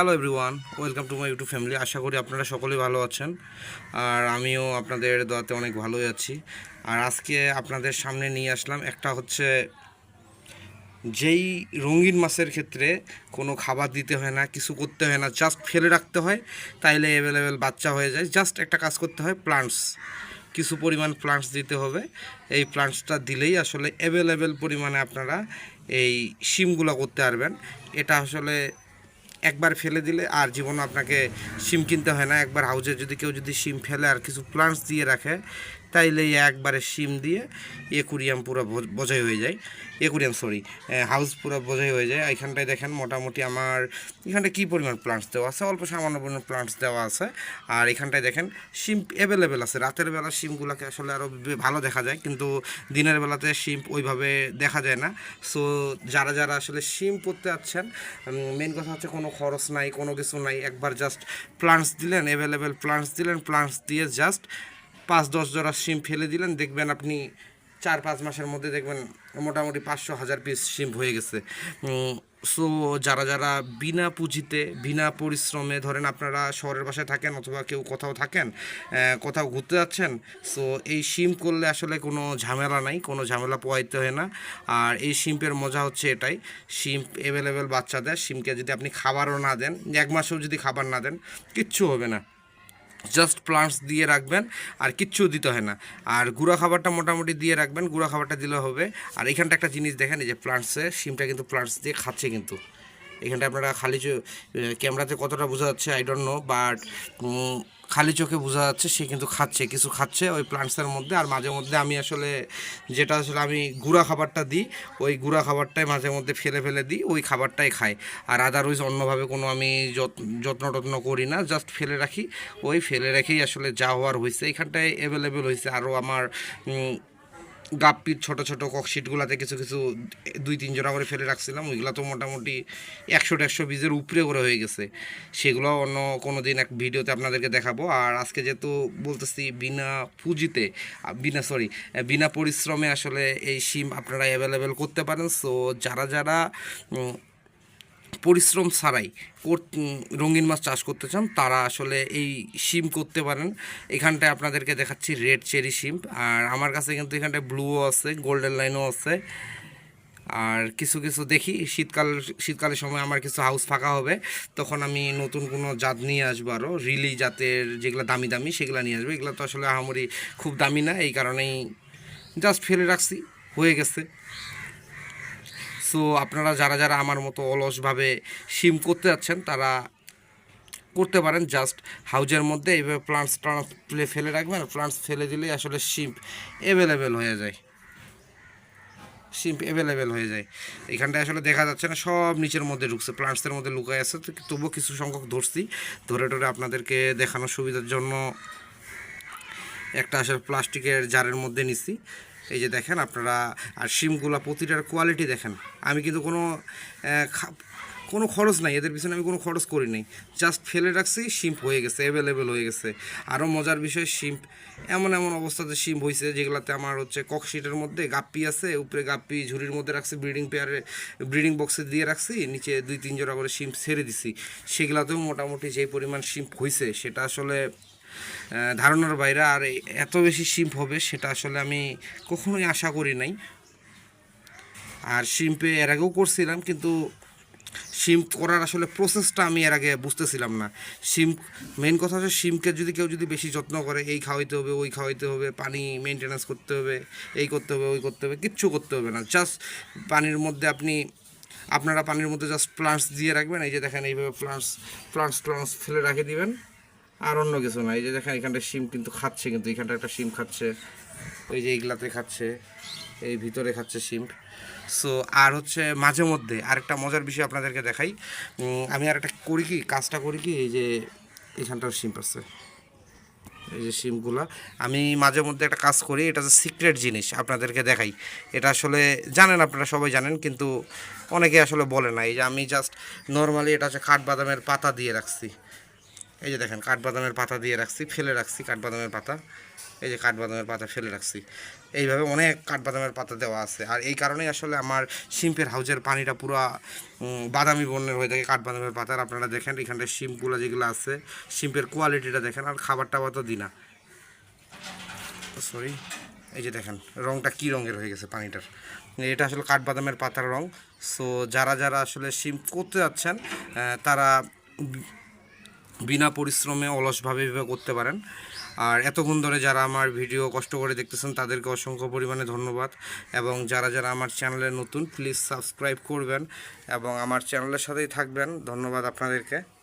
Hello everyone welcome to my YouTube family আশা করি আপনারা সকলেই ভালো আছেন। আর আমিও আপনাদের দোয়াতে অনেক ভালোই আছি। আর আজকে আপনাদের সামনে নিয়ে আসলাম একটা হচ্ছে, যেই রঙিন মাছের ক্ষেত্রে কোনো খাবার দিতে হয় না, কিছু করতে হয় না জাস্ট ফেলে রাখতে হয়, তাইলে অ্যাভেলেবেল বাচ্চা হয়ে যায়। জাস্ট একটা কাজ করতে হয় প্লান্টস কিছু পরিমাণ প্লান্টস দিতে হবে। এই প্লান্টসটা দিলেই আসলে অ্যাভেলেবেল পরিমাণে আপনারা এই সিমগুলো করতে পারবেন। এটা আসলে একবার ফেলে দিলে আর জীবন আপনাকে সিম কিনতে হয় না। একবার হাউজে যদি কেউ যদি সিম ফেলে আর কিছু প্লান্টস দিয়ে রাখে তাইলে একবারে সিম দিয়ে একুরিয়াম পুরো বোঝ- বোঝাই হয়ে যায়। একুরিয়াম সরি হাউস পুরো বোঝাই হয়ে যায়। এখানটায় দেখেন মোটামুটি আমার এখানটায় কী পরিমাণ প্লান্টস দেওয়া আছে? অল্প সামান্য পরিমাণ প্লান্টস দেওয়া আছে। আর এখানটায় দেখেন সিম অ্যাভেলেবেল আছে। রাতের বেলা সিমগুলোকে আসলে আরও ভালো দেখা যায়। কিন্তু দিনের বেলাতে সিম ওইভাবে দেখা যায় না। সো, যারা যারা আসলে সিম পড়তে যাচ্ছেন মেন কথা হচ্ছে কোনো খরচ নাই, কোনো কিছু নাই। একবার জাস্ট প্লান্টস দিলেন অ্যাভেলেবেল প্লান্টস দিলেন প্লান্টস দিয়ে জাস্ট পাঁচ দশ জোড়া সিম ফেলে দিলেন, দেখবেন আপনি চার পাঁচ মাসের মধ্যে দেখবেন মোটামুটি পাঁচশো হাজার পিস সিম হয়ে গেছে। সো যারা যারা বিনা পুঁজিতে, বিনা পরিশ্রমে ধরেন আপনারা শহরের বাসায় থাকেন অথবা কেউ কোথাও থাকেন কোথাও ঘুরতে যাচ্ছেন সো এই সিম করলে আসলে কোনো ঝামেলা নাই, কোনো ঝামেলা পোয়াইতে হয় না। আর এই শিম্পের মজা হচ্ছে এটাই শিম্প অ্যাভেলেবেল বাচ্চা দেয় শিমকে যদি আপনি খাবারও না দেন, এক মাসেও যদি খাবার না দেন, কিচ্ছু হবে না। জাস্ট প্লান্টস দিয়ে রাখবেন, আর কিচ্ছু দিতে হয় না। আর গুঁড়া খাবারটা মোটামুটি দিয়ে রাখবেন, গুঁড়া খাবারটা দিলে হবে। আর এখানটা একটা জিনিস দেখেন, এই যে প্লান্টসে সিমটা কিন্তু প্লান্টস দিয়ে খাচ্ছে কিন্তু। এখানটা আপনারা খালি ক্যামেরাতে কতটা বোঝা যাচ্ছে আই ডোন্ট নো বাট খালি চোখে বোঝা যাচ্ছে, সে কিন্তু খাচ্ছে, কিছু খাচ্ছে ওই প্লান্টসের মধ্যে। আর মাঝে মধ্যে আমি আসলে যেটা আসলে আমি গুঁড়া খাবারটা দিই, ওই গুঁড়া খাবারটাই মাঝে মধ্যে ফেলে ফেলে দিই, ওই খাবারটাই খাই। আর আদারওয়াইজ অন্যভাবে কোনো আমি যত- যত্ন টত্ন করি না জাস্ট ফেলে রাখি। ওই ফেলে রেখেই আসলে যা হওয়ার হয়েছে এখানটায় অ্যাভেলেবেল হয়েছে আরও আমার গাপ্পির ছোট ছোট ককশিটগুলাতে কিছু কিছু দুই তিন জোড়া করে ফেলে রাখছিলাম, ওইগুলো তো মোটামুটি একশো দেড়শো বীজের উপরে করে হয়ে গেছে। সেগুলো অন্য কোনো দিন এক ভিডিওতে আপনাদেরকে দেখাবো। আর আজকে যেহেতু বলতেছি বিনা পুঁজিতে বিনা সরি বিনা পরিশ্রমে আসলে এই সিম আপনারা অ্যাভেলেবেল করতে পারেন। সো যারা যারা পরিশ্রম ছাড়াই রঙিন মাছ চাষ করতে চান, তারা আসলে এই শিম করতে পারেন। এখানটায় আপনাদেরকে দেখাচ্ছি রেড চেরি শিম, আর আমার কাছে কিন্তু এখানটায় ব্লুও আছে, গোল্ডেন লাইনও আছে। আর কিছু কিছু দেখি, শীতকাল, শীতকালের সময় আমার কিছু হাউস ফাঁকা হবে, তখন আমি নতুন কোনো জাত নিয়ে আসব আরও রিলি জাতের যেগুলো দামি দামি, সেগুলো নিয়ে আসব। এগুলো তো আসলে আহামরি খুব দামি না, এই কারণেই জাস্ট ফেলে রাখছি, হয়ে গেছে। সো আপনারা যারা যারা আমার মতো অলসভাবে সিম করতে যাচ্ছেন, তারা করতে পারেন। জাস্ট হাউজের মধ্যে এইভাবে প্লান্টস ট্রান্স ফেলে রাখবেন। প্লান্টস ফেলে দিলেই আসলে শিম্প অ্যাভেলেবেল হয়ে যায়। শিম্প অ্যাভেলেবেল হয়ে যায়। এখানটায় আসলে দেখা যাচ্ছে না, সব নিচের মধ্যে ঢুকছে। প্লান্টসের মধ্যে লুকায় আছে। তো তবুও কিছু সংখ্যক ধরছি। ধরে টরে আপনাদেরকে দেখানোর সুবিধার জন্য একটা আসলে প্লাস্টিকের জারের মধ্যে নিছি এই যে দেখেন আপনারা, আর সিমগুলো প্রতিটার কোয়ালিটি দেখেন। আমি কিন্তু কোনো কোনো খরচ নাই, এদের পিছনে আমি কোনো খরচ করি নাই। জাস্ট ফেলে রাখছি, শিম্প হয়ে গেছে অ্যাভেলেবেল হয়ে গেছে। আরও মজার বিষয়, শিম্প, এমন এমন অবস্থাতে শিম্প হয়েছে যেগুলোতে আমার হচ্ছে ককশিটের মধ্যে গাপ্পি আছে, উপরে গাপ্পি ঝুড়ির মধ্যে রাখছি ব্রিডিং পেয়ারে ব্রিডিং বক্সে দিয়ে রাখছি, নিচে দুই তিন জোড়া করে শিম্প ছেড়ে দিছি। সেগুলাতেও মোটামুটি যে পরিমাণ শিম্প হয়েছে সেটা আসলে ধারণার বাইরে আর এত বেশি শিম্প হবে সেটা আসলে আমি কখনোই আশা করি নাই। আর শিম্পে এর আগেও করছিলাম, কিন্তু শিম্প করার আসলে প্রসেসটা আমি এর আগে বুঝতেছিলাম না। শিম্প মেন কথা হচ্ছে শিমকে যদি কেউ যদি বেশি যত্ন করে, এই খাওয়াইতে হবে, ওই খাওয়াইতে হবে, পানি মেনটেন্যান্স করতে হবে, এই করতে হবে, ওই করতে হবে, কিচ্ছু করতে হবে না। জাস্ট পানির মধ্যে আপনি, আপনারা পানির মধ্যে জাস্ট প্লান্টস দিয়ে রাখবেন, এই যে দেখেন এইভাবে প্লান্টস প্লান্টস প্লান্টস ফেলে রাখে দিবেন। আর অন্য কিছু না। এই যে দেখেন এখানটা শিম কিন্তু খাচ্ছে, কিন্তু এখানটা একটা শিম খাচ্ছে। ওই যে এইগুলাতে খাচ্ছে, এই ভিতরে খাচ্ছে শিম। সো আর হচ্ছে মাঝে মধ্যে আরেকটা মজার বিষয় আপনাদেরকে দেখাই। আমি আর একটা করি কি, কাজটা করি কি, এই যে এখানটাও শিম আছে। এই যে সিমগুলো আমি মাঝে মধ্যে একটা কাজ করি, এটা হচ্ছে সিক্রেট জিনিস আপনাদেরকে দেখাই। এটা আসলে জানেন, আপনারা সবাই জানেন, কিন্তু অনেকে আসলে বলে না। এই যে আমি জাস্ট নর্মালি এটা হচ্ছে কাঠবাদামের পাতা দিয়ে রাখছি। এই যে দেখেন, কাঠবাদামের পাতা দিয়ে রাখছি, ফেলে রাখছি কাঠবাদামের পাতা। এই যে কাঠবাদামের পাতা ফেলে রাখছি। এইভাবে অনেক কাঠবাদামের পাতা দেওয়া আছে। আর এই কারণেই আসলে আমার শিম্পের হাউজের পানিটা পুরো বাদামি বর্ণের হয়ে থাকে কাঠবাদামের পাতার আপনারা দেখেন এখানটায় শিম্পগুলো যেগুলো আছে, শিম্পের কোয়ালিটিটা দেখেন, আর খাবার টাবার তো দিই না সরি এই যে দেখেন, রংটা কী রঙের হয়ে গেছে পানিটার। এটা আসলে কাঠবাদামের পাতার রং। সো যারা যারা আসলে শিম করতে যাচ্ছেন তারা বিনা পরিশ্রমে অলসভাবে এভাবে করতে পারেন। আর এতক্ষণ ধরে যারা আমার ভিডিও কষ্ট করে দেখতেছেন, তাদেরকে অসংখ্য পরিমাণে ধন্যবাদ। এবং যারা যারা আমার চ্যানেলে নতুন প্লিজ সাবস্ক্রাইব করবেন এবং আমার চ্যানেলের সাথেই থাকবেন। ধন্যবাদ আপনাদেরকে।